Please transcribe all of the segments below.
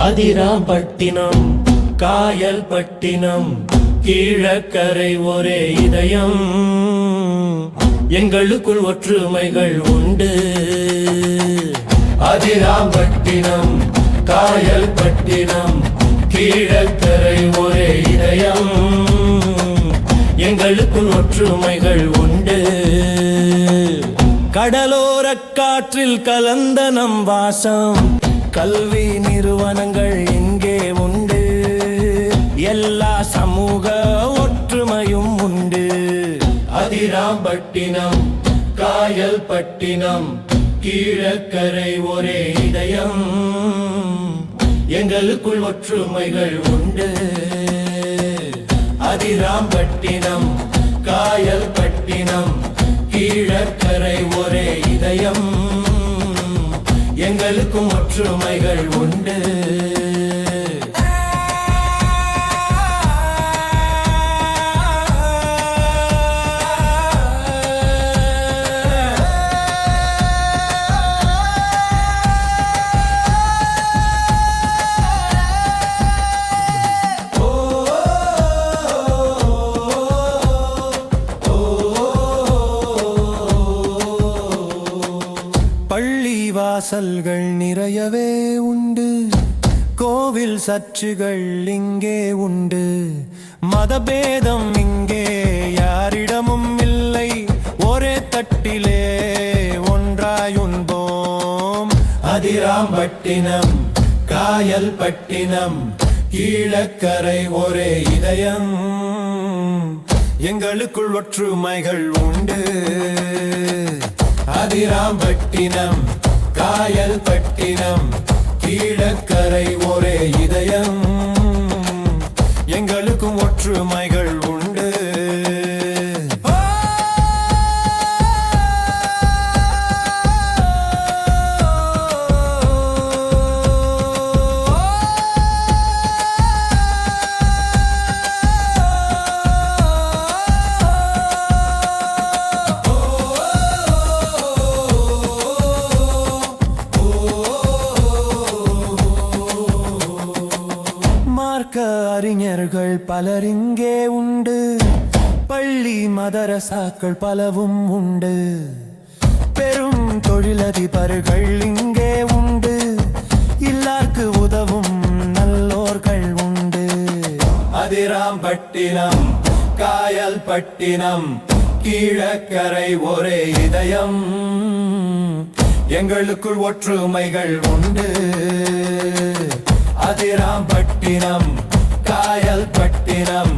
அதிராம்பட்டினம் காயல் பட்டினம் கீழக்கரை ஒரே இதயம். எங்களுக்குள் ஒற்றுமைகள் உண்டு. அதிராம்பட்டினம் காயல் பட்டினம் கீழக்கரை ஒரே இதயம். எங்களுக்குள் ஒற்றுமைகள் உண்டு. கடலோர காற்றில் கலந்த நம் வாசம் கல்வி நிறுவனங்கள் அதிராம்பட்டினம் காயல் பட்டினம் கீழக்கரை ஒரே இதயம். எங்களுக்குள் ஒற்றுமைகள் உண்டு. அதிராம்பட்டினம் காயல் பட்டினம் கீழக்கரை ஒரே இதயம். எங்களுக்கும் ஒற்றுமைகள் உண்டு. வாசல்கள் நிறையவே உண்டு. கோவில் சற்றுகள் இங்கே உண்டு. மதபேதம் இங்கே யாரிடமும் இல்லை. ஒரே தட்டிலே ஒன்றாயுண்போம். அதிராம்பட்டினம் காயல் பட்டினம் கீழக்கரை ஒரே இதயம். எங்களுக்குள் ஒற்றுமைகள் உண்டு. அதிராம்பட்டினம் காயல் பட்டினம். கீழக்கரை ஒரே இதை பார்க்க அறிஞர்கள் பலர் இங்கே உண்டு. பள்ளி மதரசாக்கள் பலவும் உண்டு. பெரும் தொழிலதிபர்கள் இங்கே உண்டு. இல்லார்க்கு உதவும் நல்லோர்கள் உண்டு. அதிராம்பட்டினம் காயல் பட்டினம் கீழக்கரை ஒரே இதயம். எங்களுக்குள் ஒற்றுமைகள் உண்டு. பட்டினம் காயல் பட்டினம்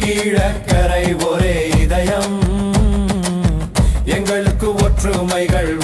கீழக்கரை ஒரே இதயம். எங்களுக்கு ஒற்றுமைகள்